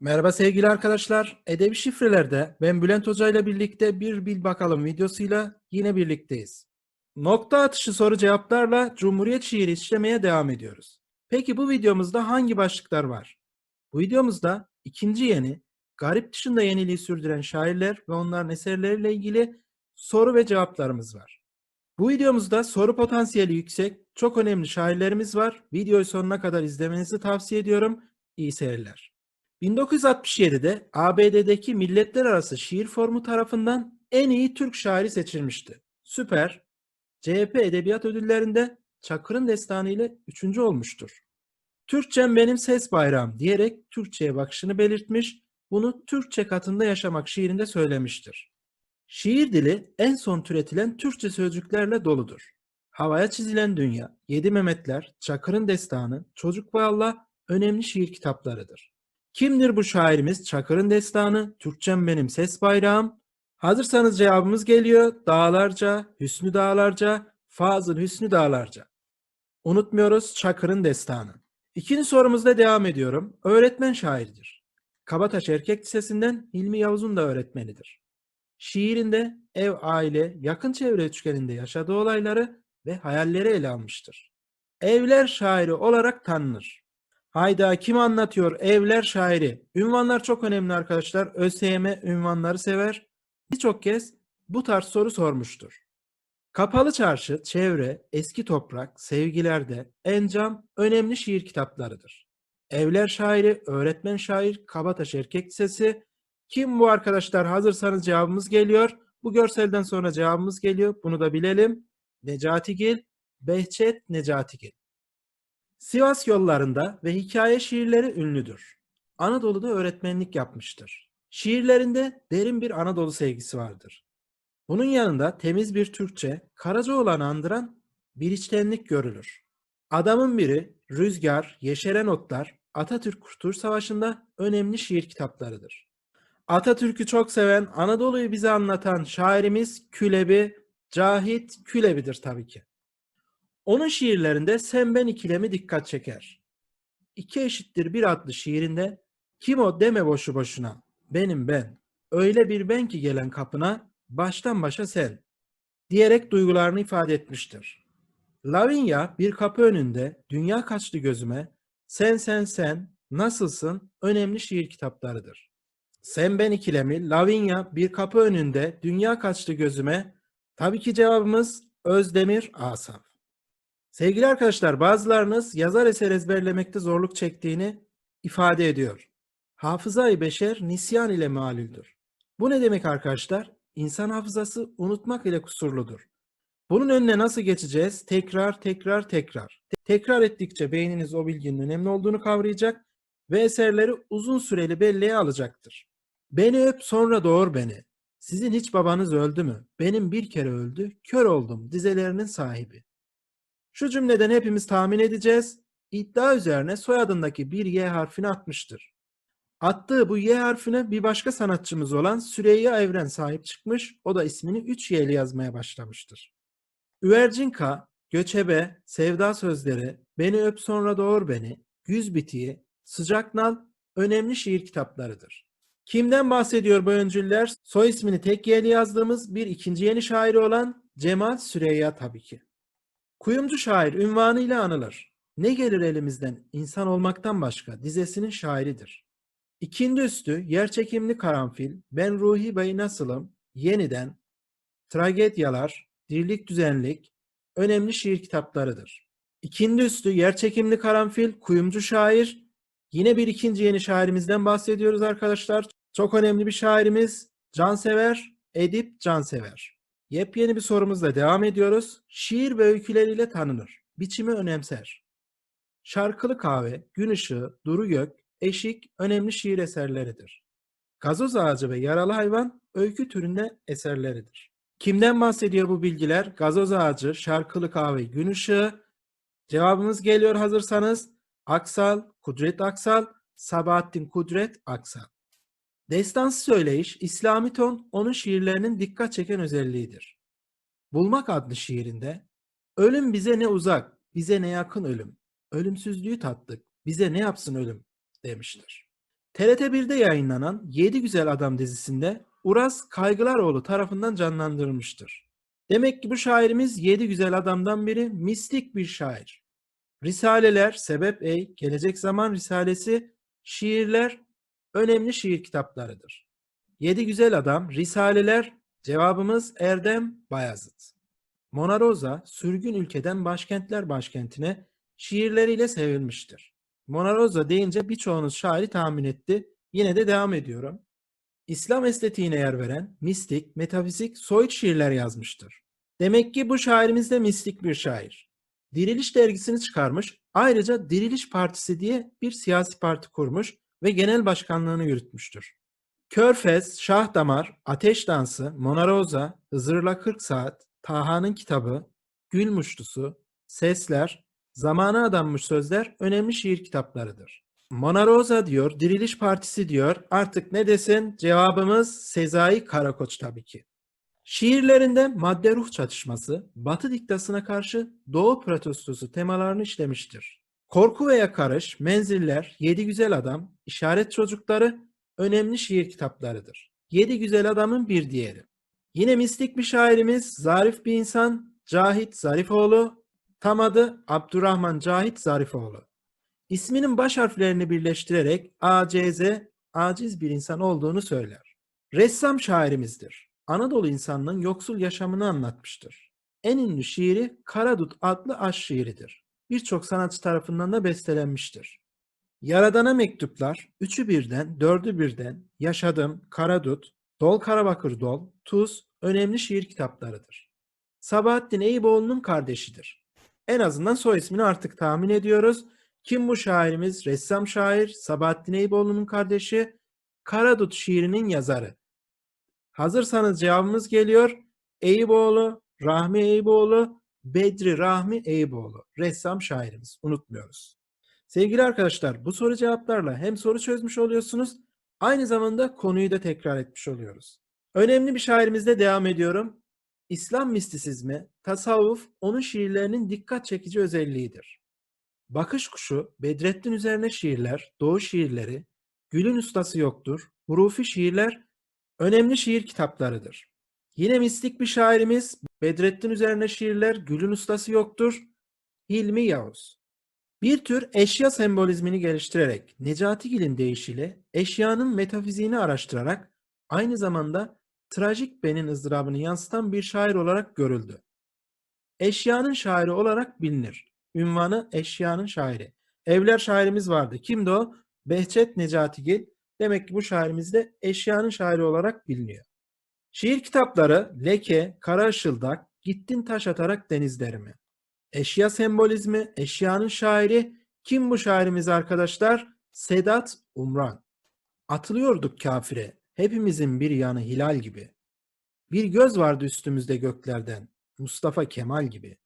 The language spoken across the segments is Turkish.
Merhaba sevgili arkadaşlar. Edebi şifrelerde ben Bülent Hoca ile birlikte bir bil bakalım videosuyla yine birlikteyiz. Nokta atışı soru cevaplarla Cumhuriyet şiiri işlemeye devam ediyoruz. Peki bu videomuzda hangi başlıklar var? Bu videomuzda ikinci yeni, garip dışında yeniliği sürdüren şairler ve onların eserleriyle ilgili soru ve cevaplarımız var. Bu videomuzda soru potansiyeli yüksek, çok önemli şairlerimiz var. Videoyu sonuna kadar izlemenizi tavsiye ediyorum. İyi seyirler. 1967'de ABD'deki Milletler Arası Şiir Forumu tarafından en iyi Türk şairi seçilmişti. Süper, CHP Edebiyat Ödülleri'nde Çakır'ın destanı ile üçüncü olmuştur. Türkçem benim ses bayrağım diyerek Türkçe'ye bakışını belirtmiş, bunu Türkçe katında yaşamak şiirinde söylemiştir. Şiir dili en son türetilen Türkçe sözcüklerle doludur. Havaya çizilen dünya, Yedi Mehmetler, Çakır'ın destanı, Çocuk ve Allah önemli şiir kitaplarıdır. Kimdir bu şairimiz? Çakır'ın destanı, Türkçem benim ses bayrağım. Hazırsanız cevabımız geliyor. Dağlarca, Hüsnü Dağlarca, Fazıl Hüsnü Dağlarca. Unutmuyoruz Çakır'ın destanı. İkinci sorumuzda devam ediyorum. Öğretmen şairdir. Kabataş Erkek Lisesi'nden Hilmi Yavuz'un da öğretmenidir. Şiirinde ev, aile, yakın çevre üçgeninde yaşadığı olayları ve hayalleri ele almıştır. Evler şairi olarak tanınır. Hayda kim anlatıyor? Evler şairi. Ünvanlar çok önemli arkadaşlar. ÖSYM ünvanları sever. Birçok kez bu tarz soru sormuştur. Kapalı Çarşı, Çevre, Eski Toprak, Sevgilerde, Encam önemli şiir kitaplarıdır. Evler şairi, öğretmen şair, Kabataş Erkek Lisesi. Kim bu arkadaşlar? Hazırsanız cevabımız geliyor. Bu görselden sonra cevabımız geliyor. Bunu da bilelim. Necatigil, Behçet Necatigil. Sivas yollarında ve hikaye şiirleri ünlüdür. Anadolu'da öğretmenlik yapmıştır. Şiirlerinde derin bir Anadolu sevgisi vardır. Bunun yanında temiz bir Türkçe, Karacaoğlan'ı andıran bir içtenlik görülür. Adamın biri Rüzgar, Yeşeren Otlar, Atatürk Kurtuluş Savaşı'nda önemli şiir kitaplarıdır. Atatürk'ü çok seven, Anadolu'yu bize anlatan şairimiz Külebi, Cahit Külebi'dir tabii ki. Onun şiirlerinde sen ben ikilemi dikkat çeker. İki eşittir bir adlı şiirinde kim o deme boşu boşuna benim ben öyle bir ben ki gelen kapına baştan başa sen diyerek duygularını ifade etmiştir. Lavinia bir kapı önünde dünya kaçtı gözüme sen sen sen nasılsın önemli şiir kitaplarıdır. Sen ben ikilemi Lavinia bir kapı önünde dünya kaçtı gözüme tabii ki cevabımız Özdemir Asaf. Sevgili arkadaşlar bazılarınız yazar eser ezberlemekte zorluk çektiğini ifade ediyor. Hafızayı beşer nisyan ile malüldür. Bu ne demek arkadaşlar? İnsan hafızası unutmak ile kusurludur. Bunun önüne nasıl geçeceğiz? Tekrar, tekrar, tekrar. Tekrar ettikçe beyniniz o bilginin önemli olduğunu kavrayacak ve eserleri uzun süreli belleğe alacaktır. Beni öp sonra doğur beni. Sizin hiç babanız öldü mü? Benim bir kere öldü, kör oldum dizelerinin sahibi. Şu cümleden hepimiz tahmin edeceğiz. İddia üzerine soyadındaki bir Y harfini atmıştır. Attığı bu Y harfine bir başka sanatçımız olan Süreyya Evren sahip çıkmış. O da ismini 3 Y ile yazmaya başlamıştır. Üvercinka, Göçebe, Sevda Sözleri, Beni Öp Sonra Doğur Beni, Güz Bitiği, Sıcak Nal önemli şiir kitaplarıdır. Kimden bahsediyor bu öncüller? Soy ismini tek Y ile yazdığımız bir ikinci yeni şairi olan Cemal Süreyya tabii ki. Kuyumcu şair ünvanıyla anılır. Ne gelir elimizden insan olmaktan başka dizesinin şairidir. İkindi üstü yerçekimli karanfil, ben Ruhi Bey nasılım, yeniden, tragedyalar, dirlik düzenlik, önemli şiir kitaplarıdır. İkindi üstü yerçekimli karanfil, kuyumcu şair, yine bir ikinci yeni şairimizden bahsediyoruz arkadaşlar. Çok önemli bir şairimiz, cansever, Edip Cansever. Yepyeni bir sorumuzla devam ediyoruz. Şiir ve öyküleriyle tanınır. Biçimi önemser. Şarkılı Kahve, Gün Işığı, Duru Gök, Eşik önemli şiir eserleridir. Gazoz Ağacı ve Yaralı Hayvan öykü türünde eserleridir. Kimden bahsediyor bu bilgiler? Gazoz Ağacı, Şarkılı Kahve, Gün Işığı. Cevabımız geliyor hazırsanız. Aksal, Kudret Aksal, Sabahattin Kudret Aksal. Destansı söyleyiş, İslami ton onun şiirlerinin dikkat çeken özelliğidir. Bulmak adlı şiirinde ölüm bize ne uzak, bize ne yakın ölüm. Ölümsüzlüğü tattık, bize ne yapsın ölüm demiştir. TRT1'de yayınlanan Yedi Güzel Adam dizisinde Uras Kaygılaroğlu tarafından canlandırılmıştır. Demek ki bu şairimiz Yedi Güzel Adam'dan biri mistik bir şair. Risaleler, Sebep Ey, Gelecek Zaman Risalesi, şiirler önemli şiir kitaplarıdır. Yedi Güzel Adam, Risaleler, cevabımız Erdem Bayazıt. Mona Rosa, sürgün ülkeden başkentler başkentine şiirleriyle sevilmiştir. Mona Rosa deyince birçoğunuz şairi tahmin etti. Yine de devam ediyorum. İslam estetiğine yer veren mistik, metafizik, soyut şiirler yazmıştır. Demek ki bu şairimiz de mistik bir şair. Diriliş dergisini çıkarmış, ayrıca Diriliş Partisi diye bir siyasi parti kurmuş ve genel başkanlığını yürütmüştür. Körfez, Şah Damar, Ateş Dansı, Mona Rosa, Hızır'la 40 Saat, Taha'nın Kitabı, Gül Muştusu, Sesler, Zamana Adanmış Sözler önemli şiir kitaplarıdır. Mona Rosa diyor, Diriliş Partisi diyor. Artık ne desin? Cevabımız Sezai Karakoç tabii ki. Şiirlerinde madde ruh çatışması, Batı diktasına karşı Doğu protestosu temalarını işlemiştir. Korku ve Yakarış, Menziller, Yedi Güzel Adam, İşaret Çocukları önemli şiir kitaplarıdır. Yedi Güzel Adam'ın bir diğeri. Yine mistik bir şairimiz, zarif bir insan, Cahit Zarifoğlu, tam adı Abdurrahman Cahit Zarifoğlu. İsminin baş harflerini birleştirerek ACZ, aciz bir insan olduğunu söyler. Ressam şairimizdir. Anadolu insanının yoksul yaşamını anlatmıştır. En ünlü şiiri Karadut adlı aşk şiiridir. Birçok sanatçı tarafından da bestelenmiştir. Yaradana mektuplar, üçü birden, dördü birden, Yaşadım, Karadut, Dol Karabakır Dol, Tuz önemli şiir kitaplarıdır. Sabahattin Eyüboğlu'nun kardeşidir. En azından soy ismini artık tahmin ediyoruz. Kim bu şairimiz? Ressam şair, Sabahattin Eyüboğlu'nun kardeşi, Karadut şiirinin yazarı. Hazırsanız cevabımız geliyor. Eyüboğlu, Rahmi Eyüboğlu, Bedri Rahmi Eyüboğlu. Ressam şairimiz. Unutmuyoruz. Sevgili arkadaşlar bu soru cevaplarla hem soru çözmüş oluyorsunuz aynı zamanda konuyu da tekrar etmiş oluyoruz. Önemli bir şairimizle devam ediyorum. İslam mistisizmi, tasavvuf onun şiirlerinin dikkat çekici özelliğidir. Bakış Kuşu, Bedrettin üzerine şiirler, Doğu şiirleri, Gülün Ustası Yoktur, Hurufi şiirler önemli şiir kitaplarıdır. Yine mistik bir şairimiz Bedrettin üzerine şiirler, Gülün Ustası Yoktur, Hilmi Yavuz. Bir tür eşya sembolizmini geliştirerek Necatigil'in deyişiyle eşyanın metafiziğini araştırarak aynı zamanda trajik benin ızdırabını yansıtan bir şair olarak görüldü. Eşyanın şairi olarak bilinir. Ünvanı eşyanın şairi. Evler şairimiz vardı. Kimdi o? Behçet Necatigil. Demek ki bu şairimiz de eşyanın şairi olarak biliniyor. Şiir kitapları Leke, Kara Işıldak, Gittin Taş Atarak Denizlerimi. Eşya sembolizmi, eşyanın şairi. Kim bu şairimiz arkadaşlar? Sedat Umran. Atılıyorduk kafire, hepimizin bir yanı hilal gibi. Bir göz vardı üstümüzde göklerden, Mustafa Kemal gibi.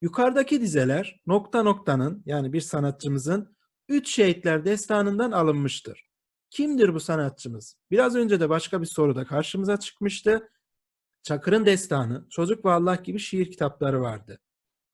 Yukarıdaki dizeler nokta noktanın yani bir sanatçımızın Üç Şehitler destanından alınmıştır. Kimdir bu sanatçımız? Biraz önce de başka bir soruda karşımıza çıkmıştı. Çakır'ın destanı, Çocuk ve Allah gibi şiir kitapları vardı.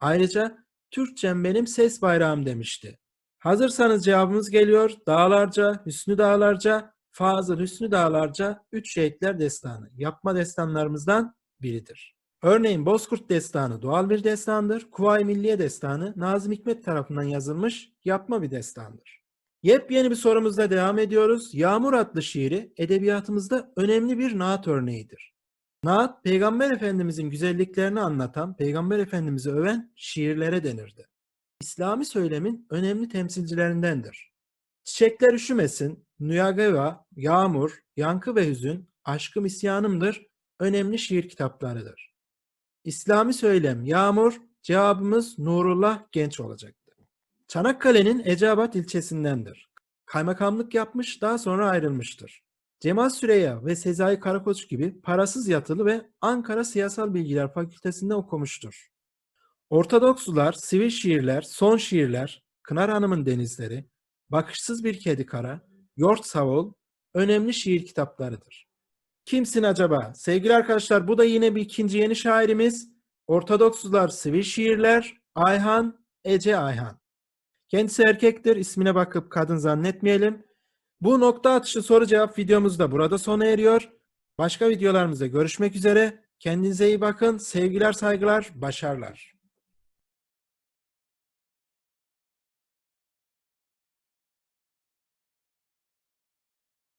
Ayrıca Türkçem benim ses bayrağım demişti. Hazırsanız cevabımız geliyor. Dağlarca, Hüsnü Dağlarca, Fazıl Hüsnü Dağlarca Üç Şehitler Destanı. Yapma destanlarımızdan biridir. Örneğin Bozkurt Destanı doğal bir destandır. Kuvayi Milliye Destanı Nazım Hikmet tarafından yazılmış yapma bir destandır. Yepyeni bir sorumuzla devam ediyoruz. Yağmur adlı şiiri edebiyatımızda önemli bir naat örneğidir. Naat, Peygamber Efendimizin güzelliklerini anlatan, Peygamber Efendimiz'i öven şiirlere denirdi. İslami söylemin önemli temsilcilerindendir. Çiçekler üşümesin, Nuyageva, Yağmur, Yankı ve Hüzün, Aşkım İsyanımdır önemli şiir kitaplarıdır. İslami söylem Yağmur, cevabımız Nurullah Genç olacaktı. Çanakkale'nin Eceabat ilçesindendir. Kaymakamlık yapmış, daha sonra ayrılmıştır. Cemal Süreya ve Sezai Karakoç gibi parasız yatılı ve Ankara Siyasal Bilgiler Fakültesi'nde okumuştur. Ortodokslular, sivil şiirler, son şiirler, Kınar Hanım'ın denizleri, Bakışsız Bir Kedi Kara, Yort Savul önemli şiir kitaplarıdır. Kimsin acaba? Sevgili arkadaşlar bu da yine bir ikinci yeni şairimiz. Ortodokslular, sivil şiirler, Ayhan, Ece Ayhan. Kendisi erkektir, ismine bakıp kadın zannetmeyelim. Bu nokta atışı soru cevap videomuz da burada sona eriyor. Başka videolarımızda görüşmek üzere. Kendinize iyi bakın. Sevgiler, saygılar, başarılar.